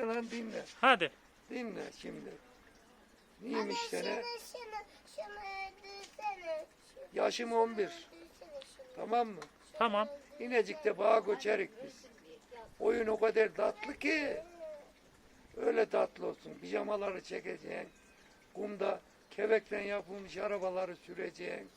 Hadi lan dinle. Hadi. Dinle şimdi. Neymiş Anne sene? şunu şunu şunu öldürsene. Yaşım 11. öldürsene şunu. Tamam mı? Tamam. İnecik'te bağa göçerik biz. Oyun o kadar tatlı ki. Öyle tatlı olsun. Pijamaları çekeceksin. Kumda kevekten yapılmış arabaları süreceksin.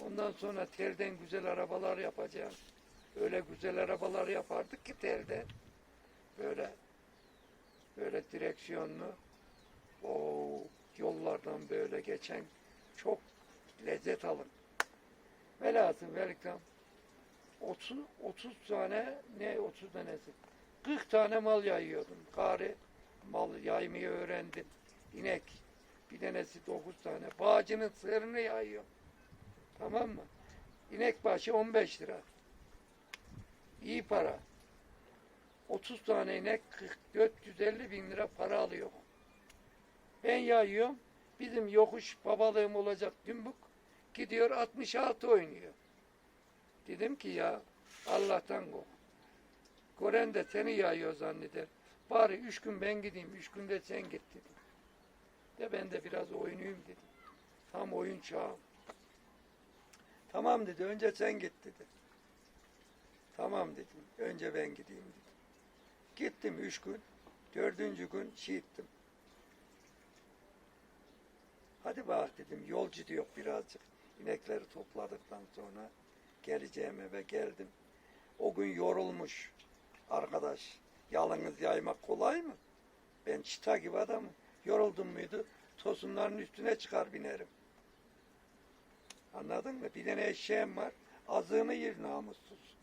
Ondan sonra telden güzel arabalar yapacaksın. Öyle güzel arabalar yapardık ki telden. Böyle böyle direksiyonlu o yollardan böyle geçen çok lezzet alın. Velhasıl velikam 30 30 tane ne 30 tanesi 40 tane mal yayıyordum. Gari mal yaymayı öğrendim. İnek bir tanesi 9 tane. Bağcının sığırını yayıyor. Tamam mı? İnek başı 15 lira. İyi para. 30 tane inek 40, 450 bin lira para alıyor. Ben yayıyorum. Bizim yokuş babalığım olacak dümbük. Gidiyor 66 oynuyor. Dedim ki ya Allah'tan kork. Gören de seni yayıyor zanneder. Bari üç gün ben gideyim, üç günde sen git dedim. De ben de biraz oynayayım dedim. Tam oyun çağım. Tamam dedi, önce sen git dedi. Tamam dedim, önce ben gideyim dedim. Gittim üç gün, dördüncü gün şiittim. Hadi bak dedim, yolcu diyor birazcık. İnekleri topladıktan sonra geleceğim eve geldim. O gün yorulmuş arkadaş. Yalnız yaymak kolay mı? Ben çita gibi adamım. Yoruldum muydu? Tosunların üstüne çıkar binerim. Anladın mı? Bir tane eşeğim var. Azığımı yer namussuz.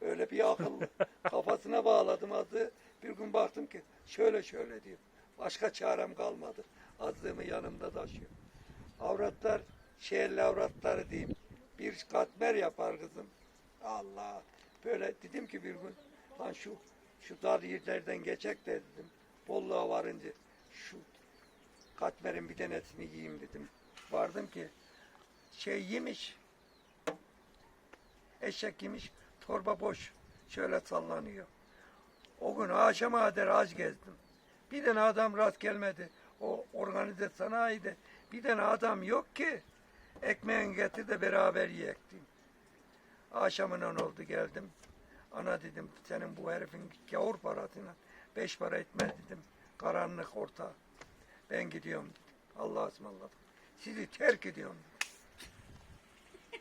Öyle bir akıllı. Kafasına bağladım azığı. Bir gün baktım ki şöyle şöyle diyor. Başka çarem kalmadı. Azığımı yanımda taşıyor. Avratlar, şehirli avratları diyeyim. Bir katmer yapar kızım. Allah. Böyle dedim ki bir gün lan şu şu dar yerlerden geçecek de dedim. Bolluğa varınca şu katmerin bir tanesini yiyeyim dedim. Vardım ki şey yemiş. Eşek yemiş. Torba boş. Şöyle sallanıyor. O gün akşama kadar aç gezdim. Bir tane adam rast gelmedi. O organize sanayide bir tane adam yok ki. Ekmeğini getir de beraber yiyek diyeyim. Akşamına oldu geldim. Ana dedim senin bu herifin gavur parasına beş para etmez dedim. Karanlık orta. Ben gidiyorum. Allah'a ısmarladık. Sizi terk ediyorum.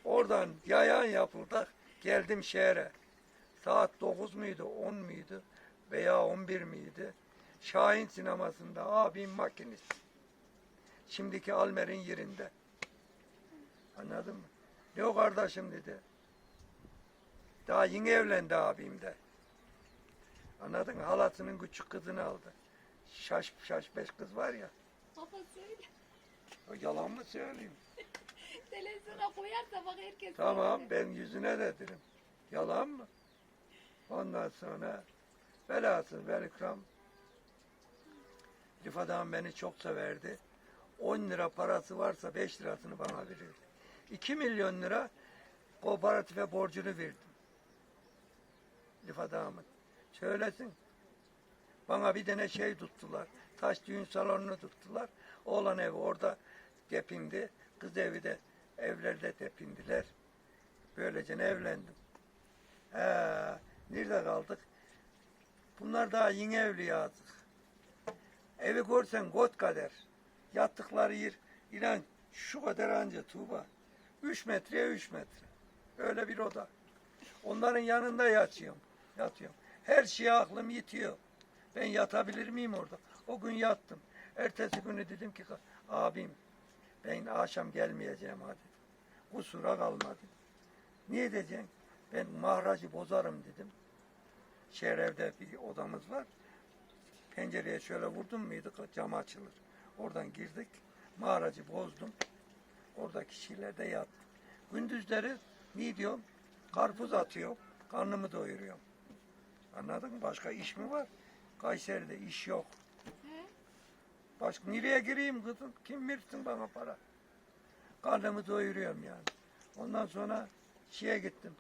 Oradan yayan yapıldık. Geldim şehre. Saat 9 muydu, 10 muydu veya 11 miydi? Şahin sinemasında abim makinist. Şimdiki Almer'in yerinde. Anladın mı? Ne o kardeşim dedi. Daha yeni evlendi abim de. Anladın mı? Halasının küçük kızını aldı. Şaş şaş beş kız var ya. Baba söyle. O yalan mı söyleyeyim? Televizyona koyarsa bak herkes Tamam ben yüzüne de derim. Yalan mı? Ondan sonra velhasıl vel ikram Rifa'dan beni çok severdi. 10 lira parası varsa 5 lirasını bana verirdi. 2 milyon lira kooperatife borcunu verdim. Rifa'damın. Söylesin. Bana bir tane şey tuttular. Taş düğün salonunu tuttular. Oğlan evi orada depindi. Kız evi de evlerde depindiler. Böylece evlendim. He, nerede kaldık? Bunlar daha yeni evli yazdık. Evi görsen got kader. Yattıkları yer inan şu kadar anca Tuğba. Üç metreye üç metre. Öyle bir oda. Onların yanında yatıyorum. Yatıyorum. Her şeye aklım yetiyor. Ben yatabilir miyim orada? O gün yattım. Ertesi günü dedim ki abim ben akşam gelmeyeceğim hadi. Kusura kalma dedim. Niye diyeceksin? Ben mahracı bozarım dedim. Şehir evde bir odamız var. Pencereye şöyle vurdum muydu cam açılır. Oradan girdik. Mağaracı bozdum. Oradaki şeylerde yattım. Gündüzleri ne diyorum? Karpuz atıyorum. Karnımı doyuruyorum. Anladın mı? Başka iş mi var? Kayseri'de iş yok. Başka nereye gireyim kızım? Kim versin bana para? Karnımı doyuruyorum yani. Ondan sonra şeye gittim.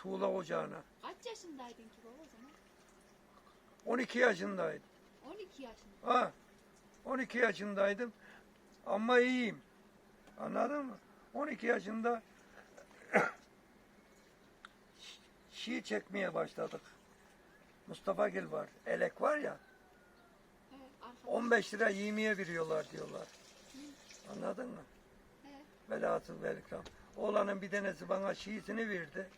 Tuğla ocağına. Kaç yaşındaydın ki baba o zaman? 12 yaşındaydım. 12 yaşında. Ha, 12 yaşındaydım ama iyiyim. Anladın mı? 12 yaşında şiir çekmeye başladık. Mustafa Gil var. Elek var ya. Evet, arkadaş. 15 lira yemeğe veriyorlar diyorlar. Anladın mı? Evet. Velhasıl velikram. Oğlanın bir tanesi bana şiisini verdi.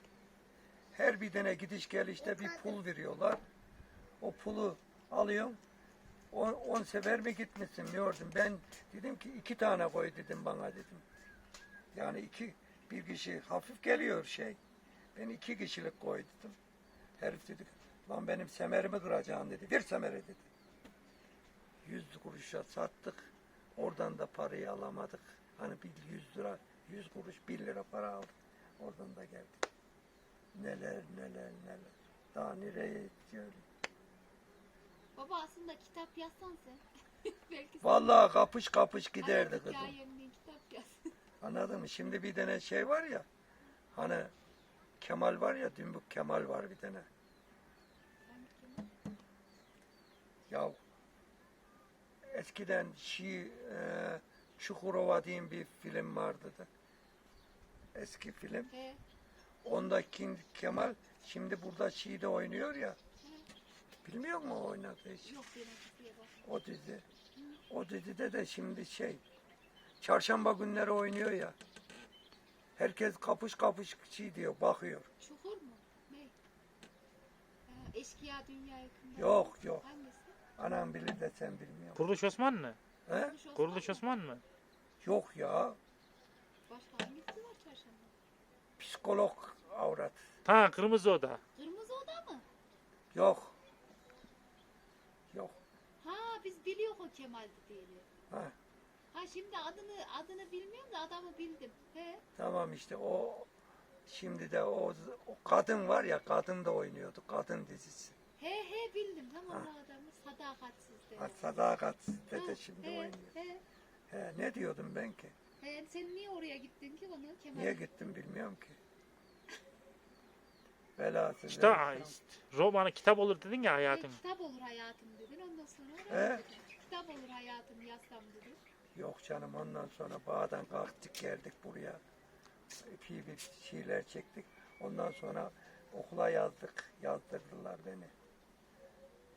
Her bir tane gidiş gelişte bir pul veriyorlar. O pulu alıyorum. 10 sefer mi gitmişsin diyordum. Ben dedim ki iki tane koy dedim bana dedim. Yani iki bir kişi hafif geliyor şey. Ben iki kişilik koy dedim. Herif dedi lan benim semerimi kıracaksın dedi. Bir semere dedi. Yüz kuruşa sattık. Oradan da parayı alamadık. Hani bir yüz lira, yüz kuruş, bir lira para aldık. Oradan da geldik. Neler neler neler. Daha nereye gidiyorum? Baba aslında kitap yazsan sen. Belki sen Vallahi kapış kapış giderdi hayat kızım. hikayemden kitap yaz. Anladın mı? Şimdi bir tane şey var ya. Hani Kemal var ya, Dümbük Kemal var bir tane. Ya eskiden Şii e, Çukurova diye bir film vardı da. Eski film. He. Onda Kemal şimdi burada Şii'de oynuyor ya. Bilmiyor musun o oynadığı için? Yok bak. O dizi. O dizide de şimdi şey çarşamba günleri oynuyor ya. Herkes kapış kapış şey diyor, bakıyor. Çukur mu? Ne? Eşkıya dünya yıkımı. Yok yok. Hangisi? Anam bilir de sen bilmiyorsun. Kuruluş Osman mı? He? Kuruluş Osman Kuruluş mı? Yok ya. Başka hangisi? Psikolog avrat. Ta Kırmızı Oda. Kırmızı oda mı? Yok. Yok. Ha biz biliyor o Kemal'di diye. Ha, Ha şimdi adını adını bilmiyorum da adamı bildim. He. tamam işte o şimdi de o, o kadın var ya kadın da oynuyordu. Kadın dizisi. He he bildim tamam o adamı sadakatsiz de. Ha, Sadakat de Ha, de şimdi he, oynuyor. He. He, ne diyordum ben ki? He, sen niye oraya gittin ki onu Kemal? Niye gittim bilmiyorum ki. Velhasıl İşte velikram. romanı kitap olur dedin ya He, hayatım. kitap olur hayatım dedin ondan sonra oraya He? gittin. Kitap olur hayatım yazsam dedin. Yok canım ondan sonra bağdan kalktık geldik buraya. Epey bir şeyler çektik. Ondan sonra okula yazdık. Yazdırdılar beni.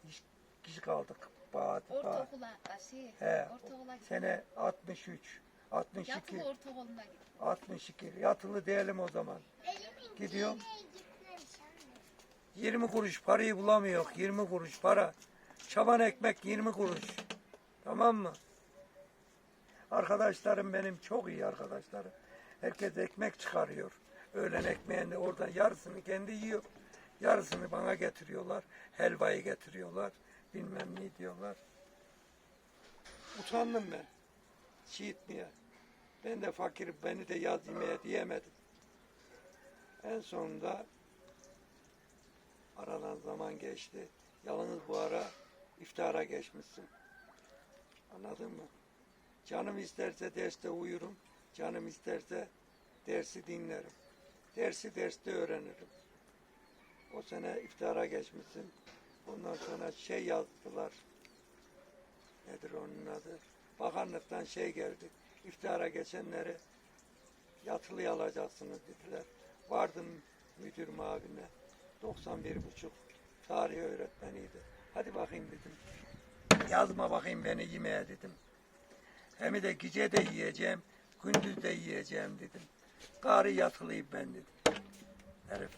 İş, iş kaldık. Bağ, bağ. Ortaokula şey, He, ortaokula gittin. Sene 63, 62, Yatılı ortaokuluna gittin. 62. Yatılı diyelim o zaman. Elimin Gidiyorum. giyine gitmemiş anne. 20 kuruş parayı bulamıyor. 20 kuruş para. Çaban ekmek 20 kuruş. Tamam mı? Arkadaşlarım benim çok iyi arkadaşlarım. Herkes ekmek çıkarıyor. Öğlen ekmeğinde oradan yarısını kendi yiyor. Yarısını bana getiriyorlar. Helvayı getiriyorlar. Bilmem ne diyorlar. Utandım ben. Çiğitmeye. Ben de fakir beni de yaz yemeğe diyemedim. En sonunda Aradan zaman geçti. Yalnız bu ara iftara geçmişsin. Anladın mı? Canım isterse derste uyurum. Canım isterse dersi dinlerim. Dersi derste öğrenirim. O sene iftara geçmişsin. Ondan sonra şey yazdılar. Nedir onun adı? Bakanlıktan şey geldi. İftara geçenleri yatılı alacaksınız dediler. Vardım müdür mavine. 91 buçuk tarih öğretmeniydi. Hadi bakayım dedim. Yazma bakayım beni yemeğe dedim. Hem de gece de yiyeceğim, gündüz de yiyeceğim dedim. Gari yatılıyım ben dedim. Herif.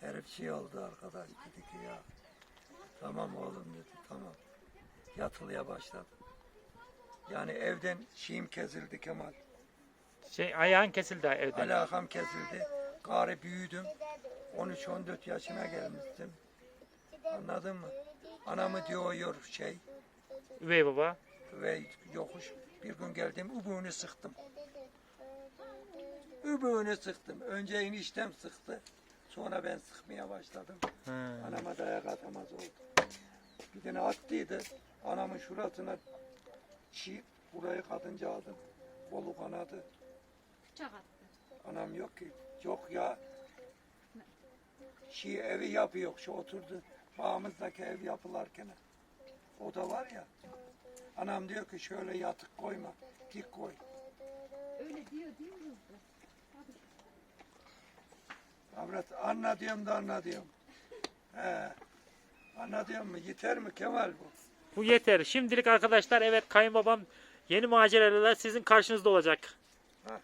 Herif şey oldu arkadaş dedi ki ya. Tamam oğlum dedi tamam. Yatılıya başladım. Yani evden şeyim kesildi Kemal. Şey ayağın kesildi evden. Alakam kesildi. Gari büyüdüm. 13-14 yaşına gelmiştim. Anladın mı? Anamı diyor şey Üvey baba. ve yokuş. Bir gün geldim übüğünü sıktım. Übüğünü sıktım. Önce eniştem sıktı. Sonra ben sıkmaya başladım. Hı. Anama dayak atamaz oldu. Bir tane attıydı. Anamın şurasına çiğ burayı kadıncağızın kolu kanadı. Bıçak attı. Anam yok ki. Yok ya. şey evi yapıyor şu oturdu bağımızdaki ev yapılarken. O da var ya. Anam diyor ki şöyle yatık koyma, dik koy. Öyle diyor değil mi? Avrat anla diyorum da anla diyorum. He. Anla diyorum mu? Yeter mi Kemal bu? Bu yeter. Şimdilik arkadaşlar evet kayınbabam yeni maceralarla sizin karşınızda olacak. Ha.